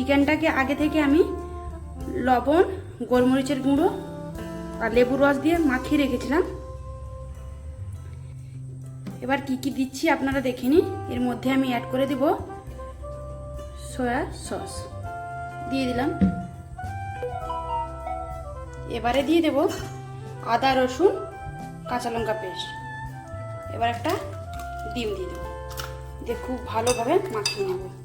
চিকেনটাকে আগে থেকে আমি লবণ, গোলমরিচের গুঁড়ো আর লেবু রস দিয়ে মাখিয়ে রেখেছিলাম। এবার কি কি দিচ্ছি আপনারা দেখে এর মধ্যে আমি অ্যাড করে দেব সয়া সস দিয়ে দিলাম। এবারে দিয়ে দেব আদা, রসুন, কাঁচা লঙ্কা পেস্ট। এবার একটা ডিম দিয়ে দেবো। দিয়ে খুব ভালোভাবে মাখিয়ে নেব।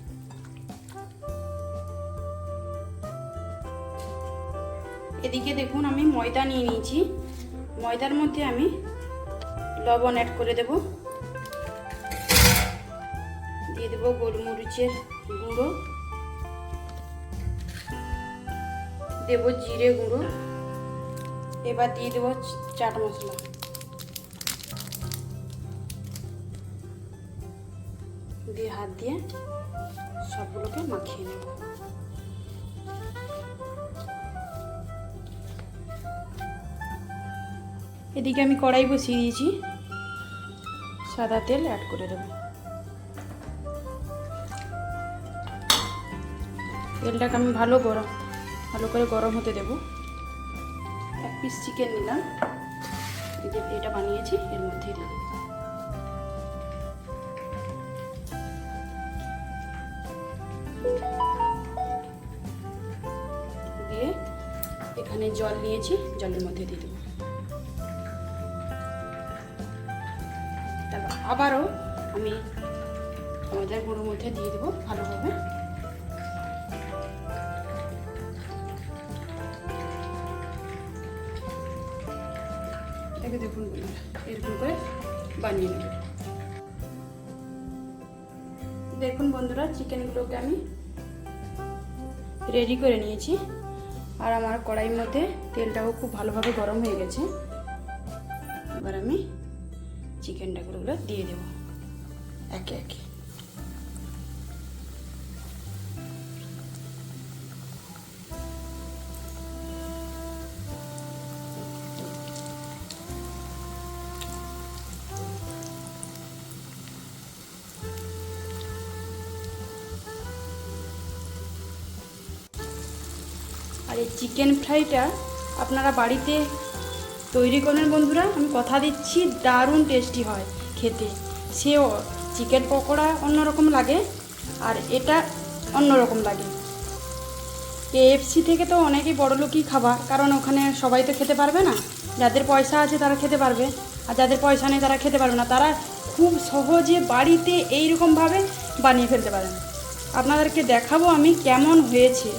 এদিকে দেখুন আমি ময়দা নিয়ে নিয়েছি। ময়দার মধ্যে আমি লবণ অ্যাড করে দেব। দিয়ে দেবো গোলমরিচের গুঁড়ো। দেব জিরে গুঁড়ো। এবার দিয়ে দেবো চাট মশলা। দিয়ে হাত দিয়ে সবগুলোকে মাখিয়ে নেব। এদিকে আমি কড়াই বসিয়ে দিয়েছি। সাদা তেল অ্যাড করে দেব। তেলটাকে আমি ভালো গরম, ভালো করে গরম হতে দেব। এক পিস চিকেন নিলাম। এটা বানিয়েছি, এর মধ্যে দিয়ে এখানে জল নিয়েছি, জলের মধ্যে দিয়ে দেবো। আবারও আমি আমাদের গুঁড়োর মধ্যে দিয়ে দেবো ভালোভাবে। দেখুন, এরকম করে বানিয়ে নেব। দেখুন বন্ধুরা, চিকেনগুলোকে আমি রেডি করে নিয়েছি। আর আমার কড়াইয়ের মধ্যে তেলটাও খুব ভালোভাবে গরম হয়ে গেছে। এবার আমি চিকেনটাগুলো দিয়ে দেব। একে একে। আর এই চিকেন ফ্রাইটা আপনারা বাড়িতে তৈরি করবেন বন্ধুরা, আমি কথা দিচ্ছি, দারুণ টেস্টি হয় খেতে। সেও চিকেন পকোড়া অন্যরকম লাগে আর এটা অন্যরকম লাগে। কেএফসি থেকে তো অনেকেই বড় লোকই খাবার কারণ ওখানে সবাই তো খেতে পারবে না। যাদের পয়সা আছে তারা খেতে পারবে, আর যাদের পয়সা নেই তারা খেতে পারবে না। তারা খুব সহজে বাড়িতে এইরকমভাবে বানিয়ে ফেলতে পারেন। আপনাদেরকে দেখাবো আমি কেমন হয়েছে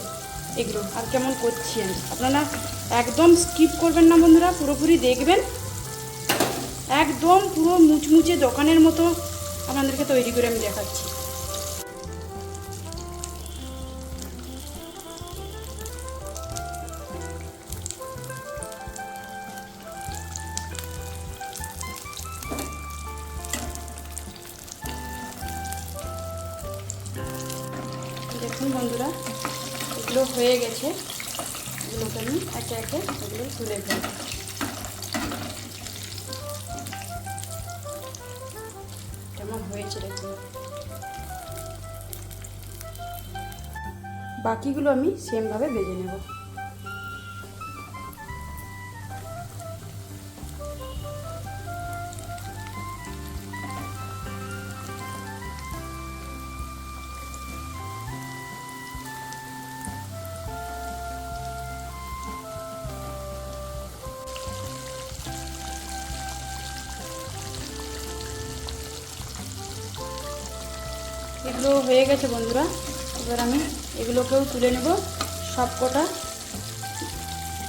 এগুলো, আর কেমন করছি আমি। আপনারা একদম স্কিপ করবেন না বন্ধুরা, পুরোপুরি দেখবেন। একদম পুরো মুচমুচে দোকানের মতো আপনাদেরকে তৈরি করে আমি দেখাচ্ছি। দেখুন বন্ধুরা, এগুলো হয়ে গেছে। এগুলোকে আমি একে একে এগুলো তুলে ফেলব কেমন হয়েছে দেখুন বাকিগুলো আমি সেমভাবে ভেজে নেব। এগুলো হয়ে গেছে বন্ধুরা। এবার আমি এগুলোকেও তুলে নেব। সব কটা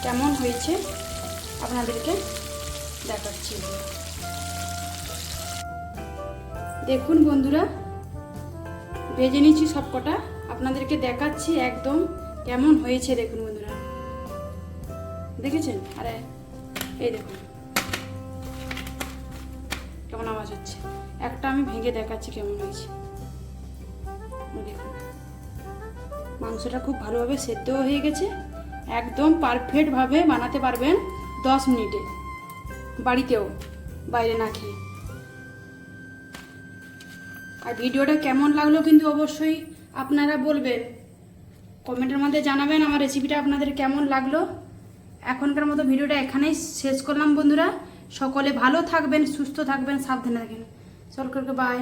কেমন হয়েছে আপনাদেরকে দেখাচ্ছি। দেখুন বন্ধুরা, ভেজে নিচ্ছি সব কটা আপনাদেরকে দেখাচ্ছি একদম কেমন হয়েছে, দেখুন বন্ধুরা। দেখেছেন? আরে, এই দেখুন। কেমন আওয়াজ হচ্ছে? একটা আমি ভেঙে দেখাচ্ছি কেমন হয়েছে। মাংসটা খুব ভালোভাবে সেদ্ধ হয়ে গেছে। একদম পারফেক্টভাবে বানাতে পারবেন দশ মিনিটে। বাড়িতেও, বাইরে না খেয়ে। আর ভিডিওটা কেমন লাগল কিন্তু অবশ্যই আপনারা বলবেন। কমেন্টের মধ্যে জানাবেন আমার রেসিপিটা আপনাদের কেমন লাগল। এখনকার মতো ভিডিওটা এখানেই শেষ করলাম বন্ধুরা। সকলে ভালো থাকবেন, সুস্থ থাকবেন, সাবধানে থাকবেন। সকলকে বাই